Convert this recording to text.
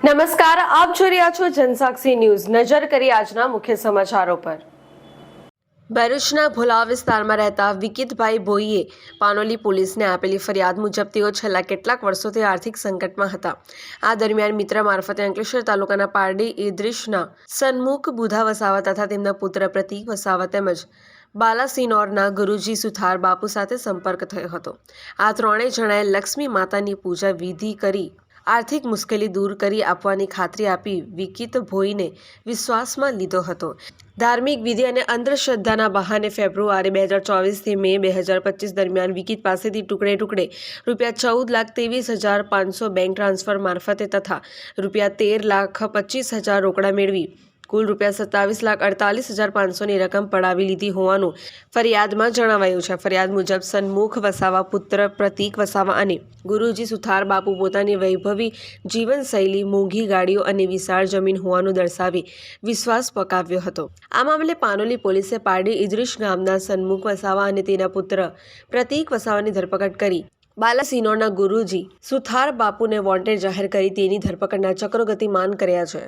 નમસ્કાર, આપ જોઈ રહ્યા છો જનસાક્ષી ન્યૂઝ. નજર કરી આજના મુખ્ય સમાચારો પર. ભરૂચના ભોલા વિસ્તારમાં રહેતા વિકિતભાઈ ભોઈએ પાનોલી પોલીસને આપેલી ફરિયાદ મુજબ તેઓ છેલ્લા કેટલાક વર્ષોથી આર્થિક સંકટમાં હતા. આ દરમિયાન મિત્ર મારફતે અંકલેશ્વર તાલુકાના પારડી ઇદ્રિશના સન્મુખ બુધા વસાવા તથા તેમના પુત્ર પ્રતિક વસાવા તેમજ બાલાસિનોરના ગુરુજી સુથાર બાપુ સાથે સંપર્ક થયો હતો. આ ત્રણેય જણાએ લક્ષ્મી માતાની પૂજા વિધિ કરી આર્થિક મુશ્કેલી દૂર કરી આપવાની ખાતરી આપી વિકિત ભોઈને વિશ્વાસમાં લીધો હતો. ધાર્મિક વિધિ અને અંધશ્રદ્ધાના બહાને ફેબ્રુઆરી બે હજાર ચોવીસથી મે બે હજાર પચીસ દરમિયાન વિકિત પાસેથી ટુકડે ટુકડે રૂપિયા ચૌદ લાખ ત્રેવીસ હજાર પાંચસો બેંક ટ્રાન્સફર મારફતે તથા રૂપિયા તેર લાખ પચીસ હજાર રોકડા મેળવી કુલ રૂપિયા સત્તાવીસ લાખ અડતાલીસ હજાર પાંચસોની રકમ પડાવી લીધી હોવાનું ફરિયાદમાં જણાવાયું છે. ફરિયાદ મુજબ સન્મુખ વસાવા, પુત્ર પ્રતીક વસાવા અને ગુરુજી સુથાર બાપુ પોતાની વૈભવી જીવનશૈલી, મોંઘી ગાડીઓ અને વિશાળ જમીન હોવાનું દર્શાવી વિશ્વાસ પકાવ્યો હતો. આ મામલે પાનોલી પોલીસે પારડી ઇદ્રિશ ગામના સન્મુખ વસાવા અને તેના પુત્ર પ્રતીક વસાવાની ધરપકડ કરી. બાલાસિનોરના ગુરુજી સુથાર બાપુને વોન્ટેડ જાહેર કરી તેની ધરપકડના ચક્રો ગતિમાન કર્યા છે.